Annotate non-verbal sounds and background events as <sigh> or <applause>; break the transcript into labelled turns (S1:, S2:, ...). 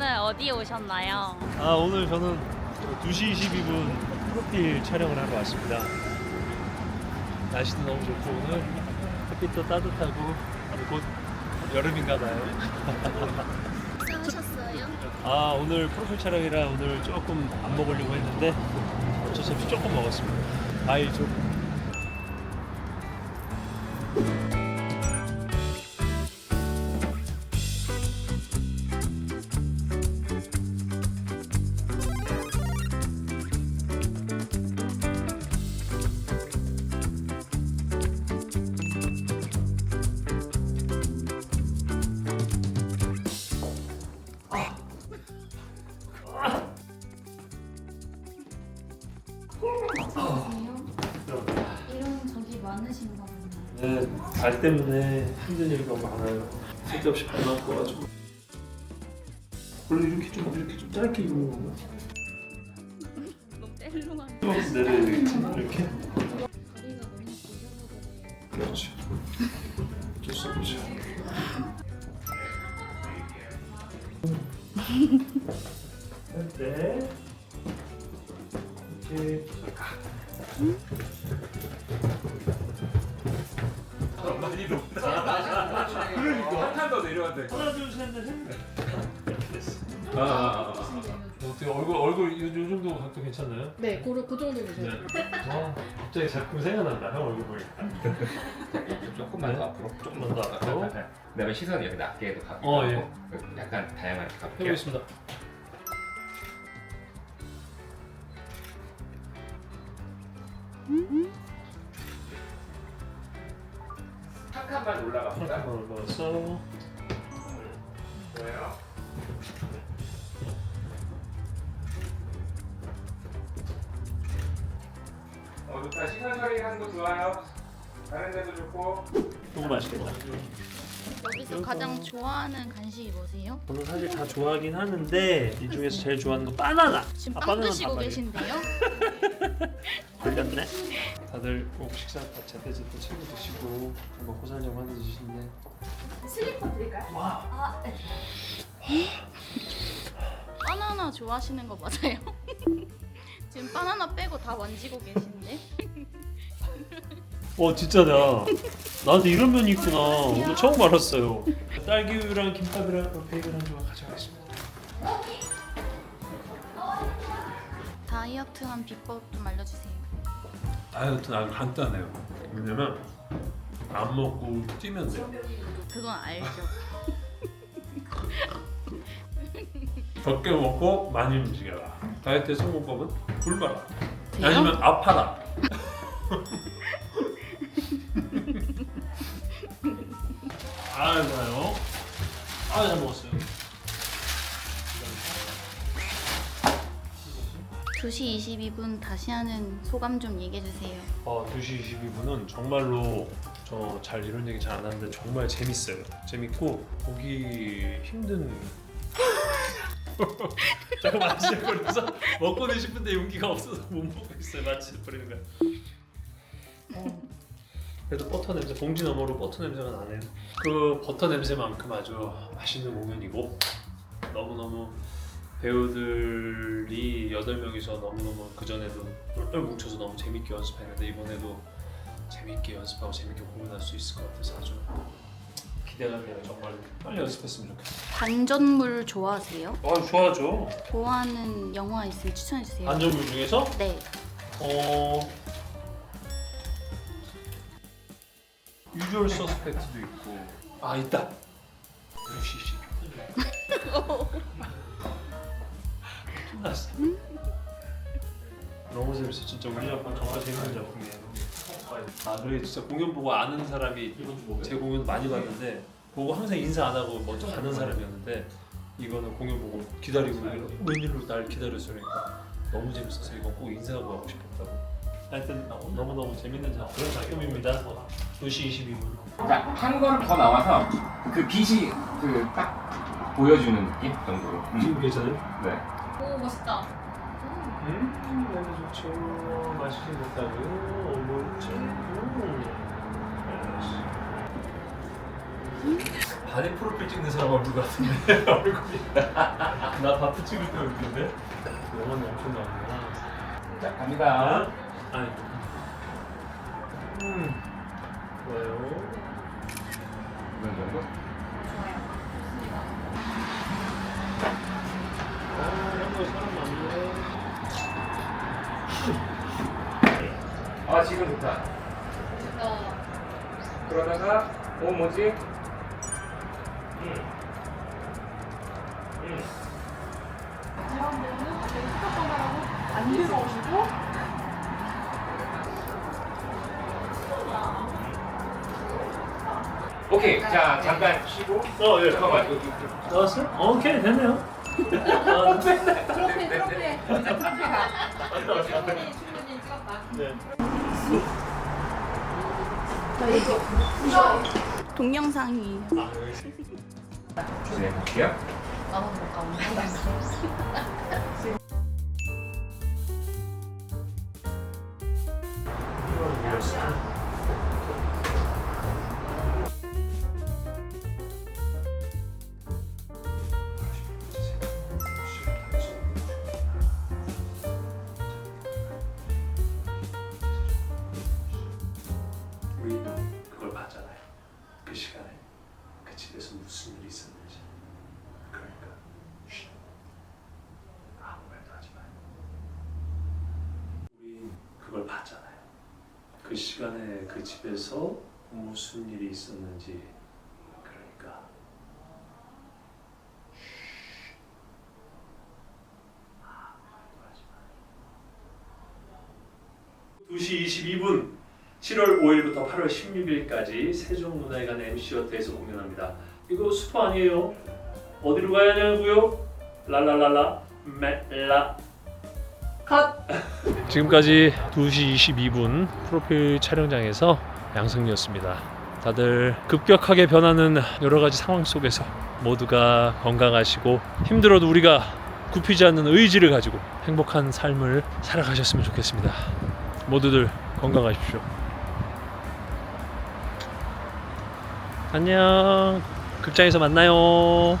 S1: 오늘 어디에 오셨나요?
S2: 아 오늘 저는 2시 22분 프로필 촬영을 하러 왔습니다. 날씨도 너무 좋고 오늘 햇빛도 따뜻하고 곧 여름인가 봐요. 아 오늘 프로필 촬영이라 오늘 조금 안 먹으려고 했는데 어쩔 수 없이 조금 먹었습니다. 과일 좀.
S1: 보네요.
S2: 네, 발 때문에 힘든 일이 너무 많아요. 쓸데없이 발만 꺼가지고. 원래 이렇게 좀 이렇게 좀 짧게 입는 건가?
S1: 너무 뗄롱한
S2: 좀 내려 이렇게 이렇게.
S1: 다리가 너무 길어서 그래요.
S2: 그렇죠. 어쩔 수 없죠. 네. 이렇게.
S3: 많이 높다. 그러니까 한 칸 더 내려간대.
S2: 하나 둘 셋넷 이렇게 됐어.
S3: 아, 아, 아.
S2: 어떻게 얼굴 얼굴 이, 이 정도 각도 괜찮나요?
S4: 네, 그, 그 정도 되죠.
S2: 와 갑자기 자꾸 생각난다 형 얼굴 보니까.
S3: 조금만
S2: 네.
S3: 더 앞으로.
S2: 조금만 더 앞으로.
S3: 그다음에 시선이 여기 낮게 해도 가고.
S2: 어, 예.
S3: 약간 다양하게 가볼게요.
S2: 해보겠습니다.
S3: 한 칸만 올라갑니다.
S2: 넣어서
S3: 좋아요. 어, 좋다. 시선 처리하는 거 좋아요. 다른 데도 좋고.
S2: 너무 맛있겠다.
S1: 여기서 가장 좋아하는 간식이 뭐세요?
S2: 저는 사실 다 좋아하긴 하는데 이 중에서 제일 좋아하는 건 바나나.
S1: 지금
S2: 아,
S1: 빵
S2: 바나나
S1: 드시고. 계신데요? <laughs> <laughs>
S2: 걸렸네. 다들 꼭 식사 다 제때제때 챙겨 드시고 먹고 살려고 하는 짓인데.
S4: 슬리퍼 드릴까요?
S2: 와.
S1: 바나나 좋아하시는 거 맞아요? <laughs> 지금 바나나 빼고 다 만지고 계신데?
S2: 어 진짜다. 나한테 이런 면이 있구나. 오늘 처음 알았어요. 딸기우유랑 김밥이랑 베이글 한 조각 가져가겠습니다.
S1: 다이어트한 비법 좀 알려주세요.
S2: 다이어트는 아주 간단해요. 왜냐면 안 먹고 뛰면 돼요.
S1: 그건 알죠. <laughs>
S2: 적게 먹고 많이 움직여라. 다이어트의 성공법은 굶어라.
S1: 돼요?
S2: 아니면 아파라. 아 좋아요. 아 잘 먹었어요.
S1: 2시 22분 다시 하는 소감 좀 얘기해 주세요.
S2: 어, 2시 22분은 정말로 저 잘 이런 얘기 잘 안 하는데 정말 재밌어요. 재밌고 보기 힘든 잠깐만 시작버려서 먹고는 싶은데 용기가 없어서 못 먹고 있어요. 마치 버리는 거야. 어. 그래도 버터 냄새 봉지 너머로 버터 냄새가 나네요. 그 버터 냄새만큼 아주 맛있는 공연이고 너무 너무 배우들이 여덟 명이서 너무 너무 그 전에도 똘똘 뭉쳐서 너무 재밌게 연습했는데 이번에도 재밌게 연습하고 재밌게 공연할 수 있을 것 같아서 아주 기대가 돼요. 정말 빨리 연습했으면 좋겠어요.
S1: 반전물 좋아하세요?
S2: 아 좋아하죠.
S1: 좋아하는 영화 있으면 추천해주세요.
S2: 안전물 중에서
S1: 네.
S2: 어 유주얼 서스펙트도 있고 아 있다. 유시시. <laughs> 끝났어. 너무 재밌어. 진짜 우리 작품 정말 재밌는 작품이에요. 아 그래 진짜 공연 보고 아는 사람이 제 공연 많이 봤는데 보고 항상 인사 안 하고 먼저 가는 사람이었는데 이거는 공연 보고 기다리고 웬일로 날 기다렸으니까 너무 재밌어서 이거 꼭 인사하고 가고 싶었다고. 하여튼 너무너무 재밌는 작, 그런 작품입니다. 2시 22분.
S3: 그러니까 한걸더 나와서 그 빛이 그 딱 보여주는 느낌 정도로. 음.
S2: 지금 괜찮아요?
S3: 네.
S4: 오, 멋있다.
S2: 음, 너무 좋죠. 맛있게 참. 음. 바디 프로필 찍는 사람 얼굴 같은데 <laughs> 얼굴이 <laughs> 나 바트 찍을 때 웃긴데 영혼이 엄청 나오는구나
S3: 자 갑니다.
S2: 아니 음 좋아요
S3: 이건 정도?
S2: 아
S3: 지금 좋다.
S4: 어,
S3: 그러다가 어 뭐지? 음. 음.
S4: 안 들어오시고
S3: 오케이 자 잠깐 쉬고.
S2: 어 예
S3: 잠깐만.
S2: 나왔어? 어, 오케이 됐네요 아,
S4: 트로피 트로피 트로피 가
S2: 네.
S1: 동영상이
S2: 아 여기
S3: 네 볼게요.
S2: 그 집에서 무슨 일이 있었는지. 그러니까 쉬. 아무 말도 하지 마요. 우리 그걸 봤잖아요. 그 시간에 그 집에서 무슨 일이 있었는지. 그러니까 쉬. 아무 말도 하지 마요. 2시 22분 7월 5일부터 8월 16일까지 세종문화회관 MC워터에서 공연합니다. 이거 슈퍼 아니에요? 어디로 가야 하냐고요? 랄랄랄라 멜라 컷! <laughs> 지금까지 2시 22분 프로필 촬영장에서 양승이었습니다. 다들 급격하게 변하는 여러 가지 상황 속에서 모두가 건강하시고 힘들어도 우리가 굽히지 않는 의지를 가지고 행복한 삶을 살아가셨으면 좋겠습니다. 모두들 건강하십시오. 안녕. 극장에서 만나요.